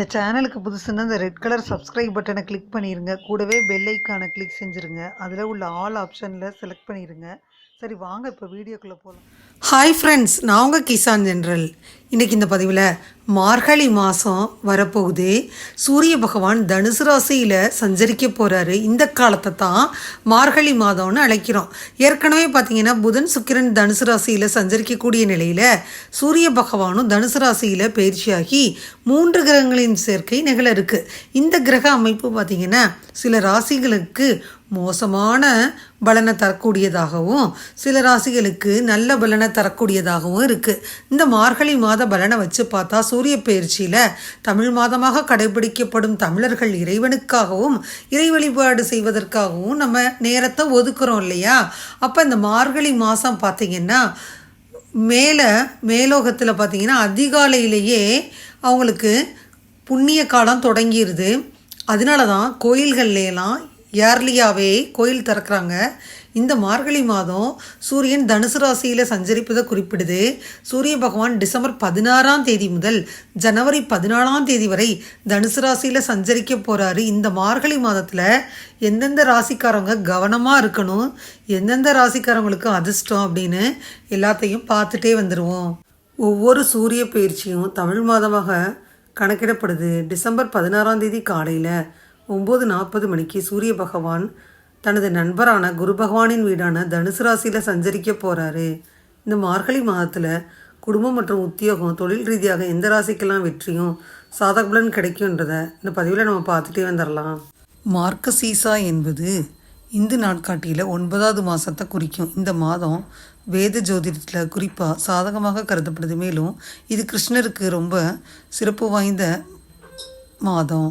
இந்த சேனலுக்கு புதுசுன்னா இந்த ரெட் கலர் சப்ஸ்கிரைப் பட்டனை கிளிக் பண்ணிடுங்க கூடவே பெல் ஐக்கானை கிளிக் செஞ்சுருங்க. அதில் உள்ள ஆல் ஆப்ஷனில் செலக்ட் பண்ணிடுங்க சரி வாங்க இப்போ வீடியோக்குள்ளே போகலாம் ஹாய் ஃப்ரெண்ட்ஸ் நான் உங்கள் கிசான் ஜென்ரல். இன்றைக்கி இந்த பதிவில் மார்கழி மாதம் வரப்போகுது. சூரிய பகவான் தனுசு ராசியில் சஞ்சரிக்க போகிறாரு இந்த காலத்தை தான் மார்கழி மாதம்னு அழைக்கிறோம். ஏற்கனவே பார்த்திங்கன்னா புதன் சுக்கிரன் தனுசு ராசியில் சஞ்சரிக்கக்கூடிய நிலையில் சூரிய பகவானும் தனுசு ராசியில் பயிற்சியாகி மூன்று கிரகங்களின் சேர்க்கை நிகழ இருக்குது இந்த கிரக அமைப்பு பார்த்திங்கன்னா சில ராசிகளுக்கு மோசமான பலனை தரக்கூடியதாகவும் சில ராசிகளுக்கு நல்ல பலனை தரக்கூடியதாகவும் இருக்குது இந்த மார்கழி மாத பலனை வச்சு பார்த்தா சூரிய பயிற்சியில் தமிழ் மாதமாக கடைபிடிக்கப்படும் தமிழர்கள் இறைவனுக்காகவும் இறை வழிபாடு செய்வதற்காகவும் நம்ம நேரத்தை ஒதுக்குறோம் இல்லையா? அப்போ இந்த மார்கழி மாதம் பார்த்திங்கன்னா மேலே மேலோகத்தில் பார்த்திங்கன்னா அதிகாலையிலேயே அவங்களுக்கு புண்ணிய காலம் தொடங்கிடுது அதனால தான் கோயில்கள்லாம் ஏர்லியாகவே கோயில் திறக்கிறாங்க. இந்த மார்கழி மாதம் சூரியன் தனுசு ராசியில் சஞ்சரிப்பதை குறிப்பிடுது. சூரிய பகவான் டிசம்பர் பதினாறாம் தேதி முதல் ஜனவரி பதினாலாம் தேதி வரை தனுசு ராசியில் சஞ்சரிக்க போகிறாரு இந்த மார்கழி மாதத்தில் எந்தெந்த ராசிக்காரவங்க கவனமாக இருக்கணும்? எந்தெந்த ராசிக்காரவங்களுக்கு அதிர்ஷ்டம் அப்படின்னு எல்லாத்தையும் பார்த்துட்டே வந்துடுவோம் ஒவ்வொரு சூரிய பயிற்சியும் தமிழ் மாதமாக கணக்கிடப்படுது. டிசம்பர் பதினாறாம் தேதி காலையில். ஒம்பது நாற்பது மணிக்கு சூரிய பகவான் தனது நண்பரான குரு பகவானின் வீடான தனுசு ராசியில் சஞ்சரிக்க போகிறாரு இந்த மார்கழி மாதத்தில் குடும்பம் மற்றும் உத்தியோகம் தொழில் ரீதியாக எந்த ராசிக்கெல்லாம் வெற்றியும் சாதகபலன் கிடைக்கும்ன்றத இந்த பதிவில் நம்ம பார்த்துட்டே வந்துடலாம் மார்க்க சீசா என்பது இந்து நாட்காட்டியில் ஒன்பதாவது மாதத்தை குறிக்கும். இந்த மாதம் வேத ஜோதிடத்தில் குறிப்பாக சாதகமாக கருதப்படுது. மேலும் இது கிருஷ்ணருக்கு ரொம்ப சிறப்பு வாய்ந்த மாதம்.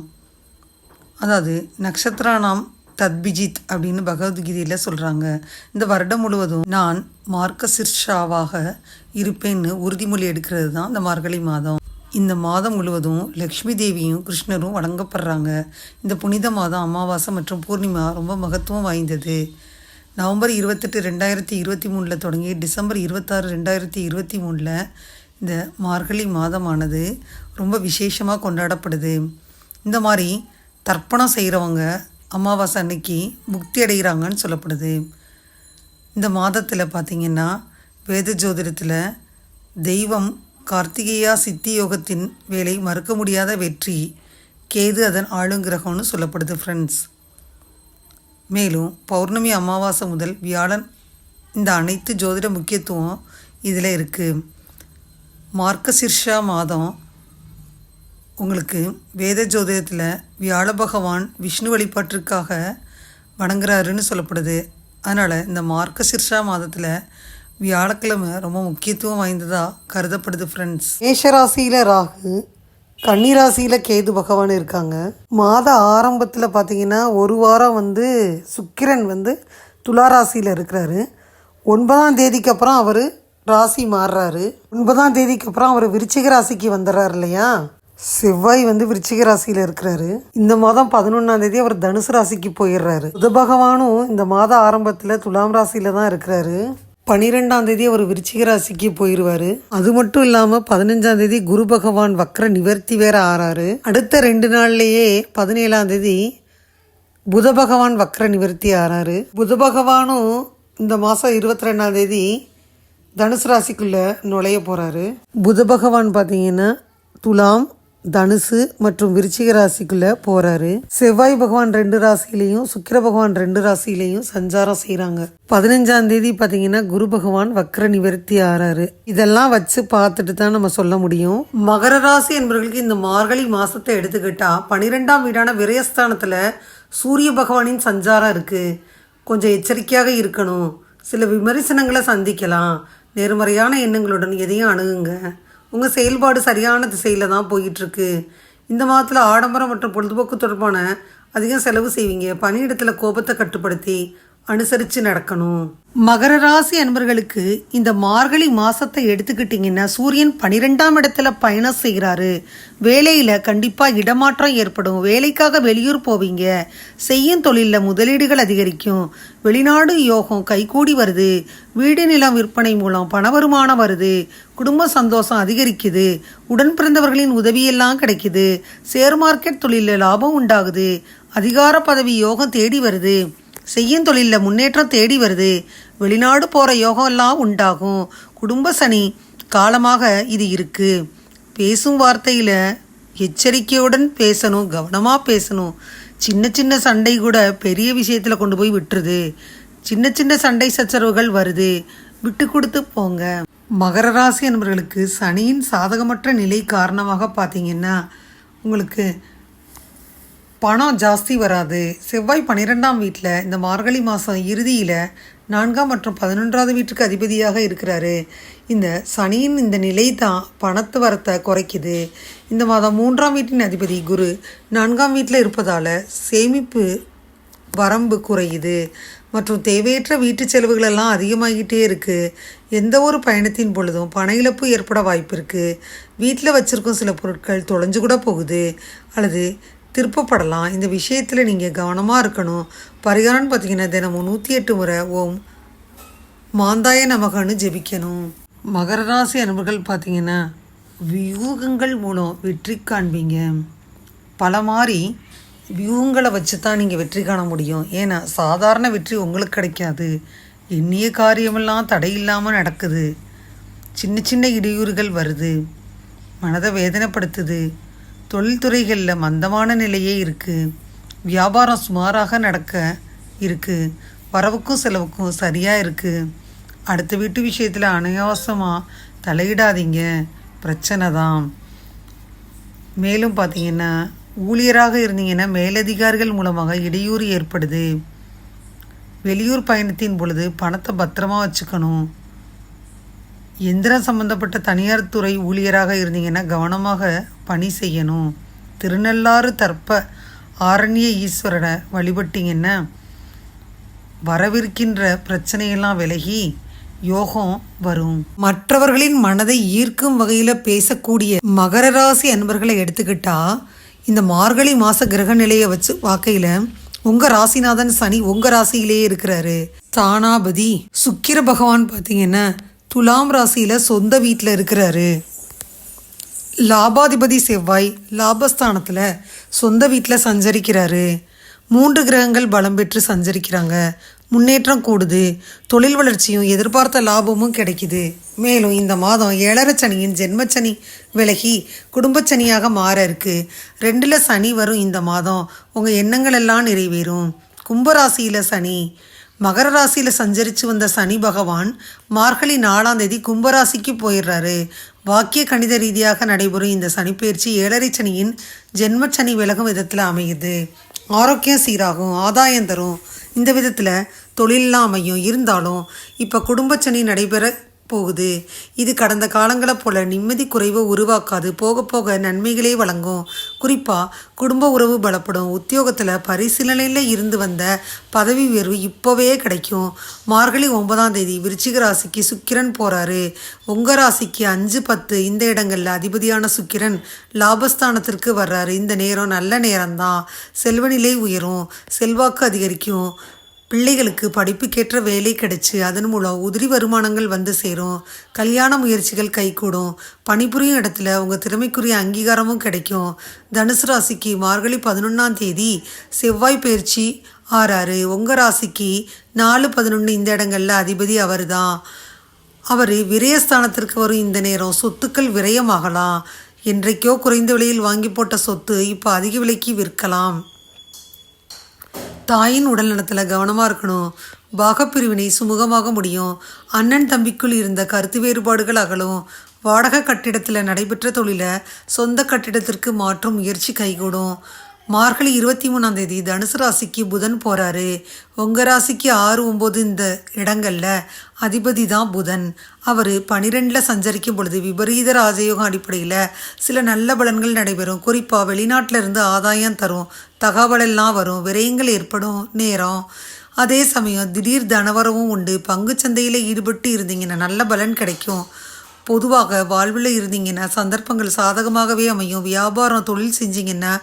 அதாவது நக்ஷத்ரானாம் தத்பிஜித் அப்படின்னு பகவத்கீதையில் சொல்கிறாங்க இந்த வருடம் முழுவதும் நான் மார்க்க சிர்ஷாவாக இருப்பேன்னு உறுதிமொழி எடுக்கிறது தான் இந்த மார்கழி மாதம். இந்த மாதம் முழுவதும் லக்ஷ்மி தேவியும் கிருஷ்ணரும் வணங்கப்படுறாங்க. இந்த புனித மாதம் அமாவாசை மற்றும் பூர்ணிமா ரொம்ப மகத்துவம் வாய்ந்தது. நவம்பர் இருபத்தெட்டு ரெண்டாயிரத்தி இருபத்தி மூணில் தொடங்கி டிசம்பர் இருபத்தாறு ரெண்டாயிரத்தி இருபத்தி மூணில் இந்த மார்கழி மாதமானது ரொம்ப விசேஷமாக கொண்டாடப்படுது. இந்த மாதிரி தர்ப்பணம் செய்கிறவங்க அமாவாசை அன்னைக்கு முக்தி அடைகிறாங்கன்னு சொல்லப்படுது. இந்த மாதத்தில் பார்த்திங்கன்னா வேத ஜோதிடத்தில் தெய்வம் கார்த்திகேயா சித்தி யோகத்தின் வேலை மறுக்க முடியாத வெற்றி கேது அதன் ஆளுங்கிரகம்னு சொல்லப்படுது ஃப்ரெண்ட்ஸ் மேலும் பௌர்ணமி அமாவாசை முதல் வியாழன் இந்த அனைத்து ஜோதிட முக்கியத்துவம் இதில் இருக்குது மார்க்கசிர்ஷா மாதம் உங்களுக்கு வேத ஜோதிடத்தில் வியாழ பகவான் விஷ்ணு வழிபாட்டிற்காக வணங்குறாருன்னு சொல்லப்படுது. அதனால் இந்த மார்க்கசிர்ஷா மாதத்தில் வியாழக்கிழமை ரொம்ப முக்கியத்துவம் வாய்ந்ததாக கருதப்படுது ஃப்ரெண்ட்ஸ் மேஷராசியில் ராகு கன்னிராசியில் கேது பகவான் இருக்காங்க. மாத ஆரம்பத்தில் பார்த்தீங்கன்னா ஒரு வாரம் வந்து சுக்கிரன் வந்து துளாராசியில் இருக்கிறாரு. ஒன்பதாம் தேதிக்கு அப்புறம் அவர் ராசி மாறுறாரு. ஒன்பதாம் தேதிக்கு அப்புறம் அவர் விருச்சிக ராசிக்கு வந்துடுறாரு இல்லையா? செவ்வாய் வந்து விருச்சிக ராசியில் இருக்கிறாரு. இந்த மாதம் பதினொன்றாம் தேதி அவர் தனுசு ராசிக்கு போயிடுறாரு. புத பகவானும் இந்த மாத ஆரம்பத்தில் துலாம் ராசியில் தான் இருக்கிறாரு. பனிரெண்டாம் தேதி அவர் விருச்சிக ராசிக்கு போயிடுவாரு அது மட்டும் இல்லாமல் பதினஞ்சாம் தேதி குரு பகவான் வக்ர நிவர்த்தி வேற ஆறாரு. அடுத்த ரெண்டு நாள்லேயே பதினேழாம் தேதி புத பகவான் வக்ர நிவர்த்தி ஆறாரு. புத பகவானும் இந்த மாதம் இருபத்தி ரெண்டாம் தேதி தனுசு ராசிக்குள்ளே நுழைய போகிறாரு புத பகவான் பார்த்தீங்கன்னா துலாம் தனுசு மற்றும் விருச்சிக ராசிக்குள்ளே போகிறாரு செவ்வாய் பகவான் ரெண்டு ராசியிலையும் சுக்கிர பகவான் ரெண்டு ராசியிலையும் சஞ்சாரம் செய்கிறாங்க பதினஞ்சாம் தேதி பார்த்தீங்கன்னா குரு பகவான் வக்ர நிவர்த்தி ஆறாரு. இதெல்லாம் வச்சு பார்த்துட்டு தான் நம்ம சொல்ல முடியும். மகர ராசி என்பவர்களுக்கு இந்த மார்கழி மாசத்தை எடுத்துக்கிட்டா பனிரெண்டாம் வீடான விரயஸ்தானத்தில் சூரிய பகவானின் சஞ்சாரம் இருக்குது கொஞ்சம் எச்சரிக்கையாக இருக்கணும். சில விமர்சனங்களை சந்திக்கலாம். நேர்மறையான எண்ணங்களுடன் எதையும் அணுகுங்க. உங்கள் செயல்பாடு சரியான திசையில் தான் போயிட்டுருக்கு. இந்த மாதத்தில் ஆடம்பரம் மற்றும் பொழுதுபோக்கு தொடர்பான அதிகம் செலவு செய்வீங்க. பணியிடத்தில் கோபத்தை கட்டுப்படுத்தி அனுசரித்து நடக்கணும். மகர ராசி அன்பர்களுக்கு இந்த மார்கழி மாசத்தை எடுத்துக்கிட்டிங்கன்னா சூரியன் பனிரெண்டாம் இடத்துல பயணம் செய்கிறாரு வேலையில் கண்டிப்பாக இடமாற்றம் ஏற்படும். வேலைக்காக வெளியூர் போவீங்க. செய்யும் தொழிலில் முதலீடுகள் அதிகரிக்கும். வெளிநாடு யோகம் கைகூடி வருது. வீடு நிலம் விற்பனை மூலம் பண வருமானம் வருது. குடும்ப சந்தோஷம் அதிகரிக்குது. உடன் பிறந்தவர்களின் உதவியெல்லாம் கிடைக்குது. ஷேர் மார்க்கெட் தொழிலில் லாபம் உண்டாகுது. அதிகார பதவி யோகம் தேடி வருது. செய்யும் தொழிலில் முன்னேற்றம் தேடி வருது. வெளிநாடு போகிற யோகம் எல்லாம் உண்டாகும். குடும்ப சனி காலமாக இது இருக்குது பேசும் வார்த்தையில் எச்சரிக்கையுடன் பேசணும் கவனமாக பேசணும். சின்ன சின்ன சண்டை கூட பெரிய விஷயத்தில் கொண்டு போய் விட்டுருது. சின்ன சின்ன சண்டை சச்சரவுகள் வருது. விட்டு கொடுத்து போங்க. மகர ராசி என்பவர்களுக்கு சனியின் சாதகமற்ற நிலை காரணமாக பார்த்தீங்கன்னா உங்களுக்கு பணம் ஜாஸ்தி வராது. செவ்வாய் பன்னிரெண்டாம் வீட்டில் இந்த மார்கழி மாதம் இறுதியில் நான்காம் மற்றும் பதினொன்றாவது வீட்டுக்கு அதிபதியாக இருக்கிறாரு. இந்த சனியின் இந்த நிலை தான் பணத்து வரத்தை குறைக்குது. இந்த மாதம் மூன்றாம் வீட்டின் அதிபதி குரு நான்காம் வீட்டில் இருப்பதால் சேமிப்பு வரம்பு குறையுது. மற்றும் தேவையற்ற வீட்டு செலவுகளெல்லாம் அதிகமாகிட்டே இருக்குது எந்த ஒரு பயணத்தின் பொழுதும் பண இழப்பு ஏற்பட வாய்ப்பு இருக்குது வீட்டில் வச்சுருக்கும் சில பொருட்கள் தொலைஞ்சு கூட போகுது. அல்லது திருப்பப்படலாம். இந்த விஷயத்தில் நீங்கள் கவனமாக இருக்கணும். பரிகாரம்னு பார்த்தீங்கன்னா தினமும் நூற்றி எட்டு முறை ஓம் மாந்தாய நமகன்னு ஜெபிக்கணும். மகர ராசி அன்பர்கள் பார்த்தீங்கன்னா வியூகங்கள் மூலம் வெற்றி காண்பீங்க. பல மாதிரி வியூகங்களை வச்சு தான் நீங்கள் வெற்றி காண முடியும். ஏன்னா சாதாரண வெற்றி உங்களுக்கு கிடைக்காது. எண்ணிய காரியமெல்லாம் தடை இல்லாமல் நடக்குது. சின்ன சின்ன இடையூறுகள் வருது. மனதை வேதனைப்படுத்துது. தொழில்துறைகளில் மந்தமான நிலையே இருக்குது வியாபாரம் சுமாராக நடக்க இருக்குது வரவுக்கும் செலவுக்கும் சரியாக இருக்குது அடுத்த வீட்டு விஷயத்தில் அனாவசமாக தலையிடாதீங்க. பிரச்சனை தான். மேலும் பார்த்தீங்கன்னா ஊழியராக இருந்தீங்கன்னா மேலதிகாரிகள் மூலமாக இடையூறு ஏற்படுது. வெளியூர் பயணத்தின் பொழுது பணத்தை பத்திரமா வச்சுக்கணும். எந்திரம் சம்பந்தப்பட்ட தனியார் துறை ஊழியராக இருந்தீங்கன்னா கவனமாக பணி செய்யணும். திருநள்ளாறு தர்ப்ப ஆரண்ய ஈஸ்வரனை வழிபட்டீங்கன்னா வரவிருக்கின்ற பிரச்சனையெல்லாம் விலகி யோகம் வரும். மற்றவர்களின் மனதை ஈர்க்கும் வகையில் பேசக்கூடிய மகர ராசி அன்பர்களை எடுத்துக்கிட்டா இந்த மார்கழி மாத கிரக நிலையை வச்சு வாக்கையில் உங்கள் ராசிநாதன் சனி உங்கள் ராசியிலேயே இருக்கிறாரு. தானாபதி சுக்கிர பகவான் பார்த்தீங்கன்னா துலாம் ராசியில் சொந்த வீட்டில் இருக்கிறாரு. லாபாதிபதி செவ்வாய் லாபஸ்தானத்தில் சொந்த வீட்டில் சஞ்சரிக்கிறாரு. மூன்று கிரகங்கள் பலம் பெற்று சஞ்சரிக்கிறாங்க. முன்னேற்றம் கூடுது. தொழில் வளர்ச்சியும் எதிர்பார்த்த லாபமும் கிடைக்குது. மேலும் இந்த மாதம் ஏழரை சனியின் ஜென்மச்சனி விலகி குடும்பச்சனியாக மாற இருக்கு. ரெண்டில் சனி வரும் இந்த மாதம். உங்கள் எண்ணங்கள் எல்லாம் நிறைவேறும். கும்பராசியில் சனி மகர ராசியில் சஞ்சரித்து வந்த சனி பகவான் மார்கழி நாலாம் தேதி கும்பராசிக்கு போயிடுறாரு. வாக்கிய கணித ரீதியாக நடைபெறும் இந்த சனிப்பெயர்ச்சி ஏழரை சனியின் ஜென்மச்சனி விலகும் விதத்தில் அமையுது. ஆரோக்கியம் சீராகும் ஆதாயம் தரும். இந்த விதத்தில் தொழிலெலாம் அமையும் இருந்தாலும் இப்போ குடும்பச்சனி நடைபெற போகுது. இது கடந்த காலங்களை போல நிம்மதி குறைவை உருவாக்காது. போக போக நன்மைகளே வழங்கும். குறிப்பாக குடும்ப உறவு பலப்படும். உத்தியோகத்தில் பரிசீலனையில் இருந்து வந்த பதவி உயர்வு இப்போவே கிடைக்கும். மார்கழி ஒன்பதாம் தேதி விருச்சிக ராசிக்கு சுக்கிரன் போகிறாரு உங்கள் ராசிக்கு அஞ்சு பத்து இந்த இடங்களில் அதிபதியான சுக்கிரன் லாபஸ்தானத்திற்கு வர்றாரு. இந்த நேரம் நல்ல நேரம்தான். செல்வநிலை உயரும். செல்வாக்கு அதிகரிக்கும். பிள்ளைகளுக்கு படிப்புக்கேற்ற வேலை கிடைச்சி அதன் மூலம் உதிரி வருமானங்கள் வந்து சேரும் கல்யாண முயற்சிகள் கைகூடும் பணிபுரியும் இடத்துல உங்கள் திறமைக்குரிய அங்கீகாரமும் கிடைக்கும். தனுசு ராசிக்கு மார்கழி பதினொன்றாம் தேதி செவ்வாய் பயிற்சி ஆறாறு. உங்கள் ராசிக்கு நாலு பதினொன்று இந்த இடங்களில் அதிபதி அவர் தான் அவர் விரயஸ்தானத்திற்கு வரும் இந்த நேரம் சொத்துக்கள் விரயமாகலாம். என்றைக்கோ குறைந்த விலையில் வாங்கி போட்ட சொத்து இப்போ அதிக விலைக்கு விற்கலாம். தாயின் உடல் நலத்தில் கவனமாக இருக்கணும். பாகப்பிரிவினை சுமூகமாக முடியும். அண்ணன் தம்பிக்குள் இருந்த கருத்து வேறுபாடுகள் அகலும். வாடகை கட்டிடத்தில் நடைபெற்ற தொழிலை சொந்த கட்டிடத்திற்கு மாற்றும் முயற்சி கைகூடும். மார்கழி இருபத்தி மூணாம் தேதி தனுசு ராசிக்கு புதன் போகிறாரு உங்கள் ராசிக்கு ஆறு ஒம்பது இந்த இடங்களில் அதிபதி தான் புதன். அவர் பனிரெண்டில் சஞ்சரிக்கும் பொழுது விபரீத ராஜயோகம் அடிப்படையில் சில நல்ல பலன்கள் நடைபெறும். குறிப்பாக வெளிநாட்டில் இருந்து ஆதாயம் தரும் தகவலெல்லாம் வரும் விரயங்கள் ஏற்படும் நேரம். அதே சமயம் திடீர் தனவரவும் உண்டு. பங்கு சந்தையில் ஈடுபட்டு இருந்தீங்கன்னா நல்ல பலன் கிடைக்கும். பொதுவாக வாழ்வில் இருந்தீங்கன்னா சந்தர்ப்பங்கள் சாதகமாகவே அமையும். வியாபாரம் தொழில் செஞ்சீங்கன்னா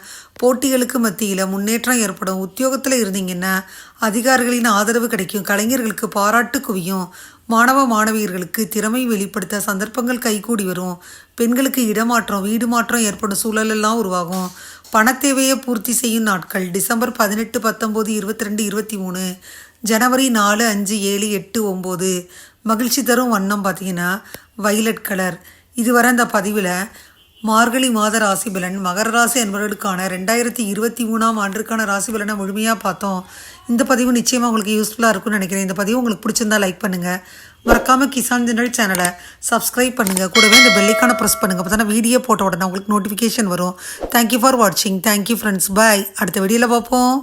போட்டிகளுக்கு மத்தியில் முன்னேற்றம் ஏற்படும். உத்தியோகத்தில் இருந்தீங்கன்னா அதிகாரிகளின் ஆதரவு கிடைக்கும். கலைஞர்களுக்கு பாராட்டு குவியும். மாணவ மாணவியர்களுக்கு திறமை வெளிப்படுத்த சந்தர்ப்பங்கள் கைகூடி வரும். பெண்களுக்கு இடமாற்றம் வீடு மாற்றம் ஏற்படும் சூழலெல்லாம் உருவாகும். பணத்தேவையை பூர்த்தி செய்யும் நாட்கள். டிசம்பர் பதினெட்டு பத்தொம்போது இருபத்தி ரெண்டு இருபத்தி மூணு ஜனவரி நாலு அஞ்சு ஏழு எட்டு ஒம்பது மகிழ்ச்சி தரும் வண்ணம் பார்த்தீங்கன்னா வைலட் கலர் இதுவரை அந்த பதிவில் மார்கழி மாத ராசி பலன் மகர ராசி என்பவர்களுக்கான ரெண்டாயிரத்தி இருபத்தி மூணாம் ஆண்டிற்கான ராசி பலனை முழுமையாக பார்த்தோம். இந்த பதிவு நிச்சயமாக உங்களுக்கு யூஸ்ஃபுல்லாக இருக்கும்னு நினைக்கிறேன். இந்த பதிவு உங்களுக்கு பிடிச்சிருந்தா லைக் பண்ணுங்கள் மறக்காமல் கிசான் ஜெனரல் சேனலை சப்ஸ்கிரைப் பண்ணுங்கள் கூடவே இந்த பெல்லைக்கான ப்ரெஸ் பண்ணுங்கள் அப்போ தானே வீடியோ போட்ட உடனே உங்களுக்கு நோட்டிஃபிகேஷன் வரும். தேங்க்யூ ஃபார் வாட்சிங் தேங்க்யூ ஃப்ரெண்ட்ஸ் பாய் அடுத்த வீடியோவில் பார்ப்போம்.